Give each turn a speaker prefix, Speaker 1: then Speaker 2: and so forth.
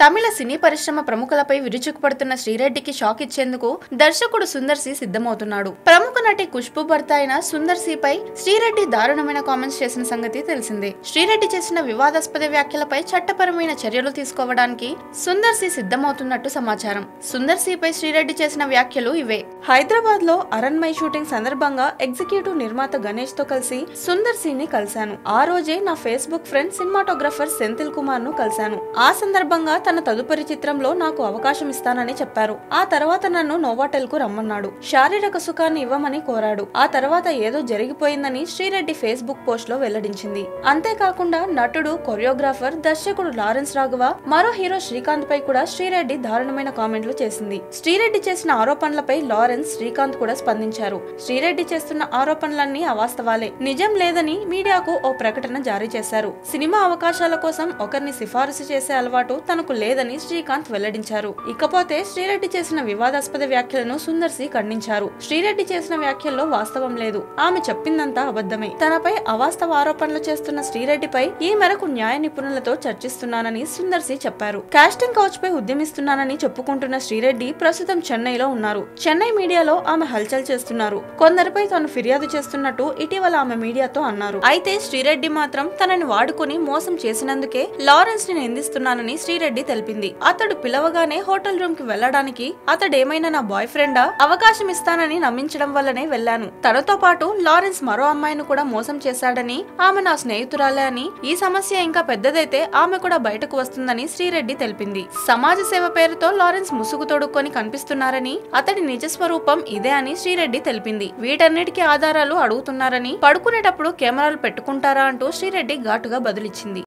Speaker 1: తమిళ సినీ పరిశ్రమ ప్రముఖులపై విరుచుకుపడుతున్న శ్రీరెడ్డికి షాక్ ఇచ్చేందుకు దర్శకుడు సుందర్ సి సిద్ధమవుతున్నాడు. ప్రముఖ నటి ఖుష్బు భర్త అయిన సుందర్ సిపై శ్రీరెడ్డి దారుణమైన కామెంట్స్ చేసిన సంగతి తెలిసిందే. శ్రీరెడ్డి చేసిన వివాదాస్పద వ్యాఖ్యలపై చట్టపరమైన చర్యలు తీసుకోవడానికి సుందర్ సి సిద్ధమవుతున్నట్టు సమాచారం. సుందర్ సిపై శ్రీరెడ్డి చేసిన వ్యాఖ్యలు ఇవే. హైదరాబాద్లో అరణ్మై షూటింగ్ సందర్భంగా ఎగ్జిక్యూటివ్ నిర్మాత గణేష్తో కలిసి సుందర్ని కలిశాను. ఆ రోజే నా ఫేస్బుక్ ఫ్రెండ్ సినిమాటోగ్రఫర్ సెంథిల్ కుమార్ను కలిశాను. ఆ సందర్భంగా తన తదుపరి చిత్రంలో నాకు అవకాశం ఇస్తానని చెప్పారు. ఆ తర్వాత నన్ను నోవాటెల్కు రమ్మన్నాడు. శారీరక సుఖాన్ని ఇవ్వమని కోరాడు. ఆ తర్వాత ఏదో జరిగిపోయిందని శ్రీరెడ్డి ఫేస్బుక్ పోస్ట్లో వెల్లడించింది. అంతేకాకుండా నటుడు కొరియోగ్రాఫర్ దర్శకుడు లారెన్స్ రాఘవ మరో హీరో శ్రీకాంత్ పై కూడా శ్రీరెడ్డి దారుణమైన కామెంట్లు చేసింది. శ్రీరెడ్డి చేసిన ఆరోపణలపై లారెన్స్ శ్రీకాంత్ కూడా స్పందించారు. శ్రీరెడ్డి చేస్తున్న ఆరోపణలన్నీ అవాస్తవాలే. నిజం లేదని మీడియాకు ఓ ప్రకటన జారీ చేశారు. సినిమా అవకాశాల కోసం ఒకరిని సిఫారసు చేసే అలవాటు తనకు లేదని శ్రీకాంత్ వెల్లడించారు. ఇకపోతే శ్రీరెడ్డి చేసిన వివాదాస్పద వ్యాఖ్యలను సుందర్ సి ఖండించారు. శ్రీరెడ్డి చేసిన వ్యాఖ్యల్లో వాస్తవం లేదు. ఆమె చెప్పిందంతా అబద్ధమే. తనపై అవాస్తవ ఆరోపణలు చేస్తున్న శ్రీరెడ్డిపై ఈ మేరకు న్యాయ నిపుణులతో చర్చిస్తున్నానని సుందర్ సి చెప్పారు. కాస్టింగ్ కౌచ్ పై ఉద్యమిస్తున్నానని చెప్పుకుంటున్న శ్రీరెడ్డి ప్రస్తుతం చెన్నైలో ఉన్నారు. చెన్నై మీడియాలో ఆమె హల్చల్ చేస్తున్నారు. కొందరిపై తాను ఫిర్యాదు చేస్తున్నట్టు ఇటీవల ఆమె మీడియాతో అన్నారు. అయితే శ్రీరెడ్డి మాత్రం తనని వాడుకుని మోసం చేసినందుకే లారెన్స్ని నిందిస్తున్నానని శ్రీరెడ్డి తెలిపింది. అతడు పిలవగానే హోటల్ రూమ్కి వెళ్ళడానికి అతడేమైనా నా బాయ్ ఫ్రెండా? అవకాశం ఇస్తానని నమ్మించడం వల్లనే వెళ్ళాను తనతో పాటు లారెన్స్ మరో అమ్మాయిని కూడా మోసం చేశాడని ఆమె నా స్నేహితురాలే అని ఈ సమస్య ఇంకా పెద్దదైతే ఆమె కూడా బయటకు వస్తుందని శ్రీరెడ్డి తెలిపింది. సమాజ సేవ పేరుతో లారెన్స్ ముసుగు తొడుక్కొని కనిపిస్తున్నారని అతడి నిజ స్వరూపం ఇదే అని శ్రీరెడ్డి తెలిపింది. వీటన్నిటికీ ఆధారాలు అడుగుతున్నారని పడుకునేటప్పుడు కెమెరాలు పెట్టుకుంటారా అంటూ శ్రీరెడ్డి ఘాటుగా బదులిచ్చింది.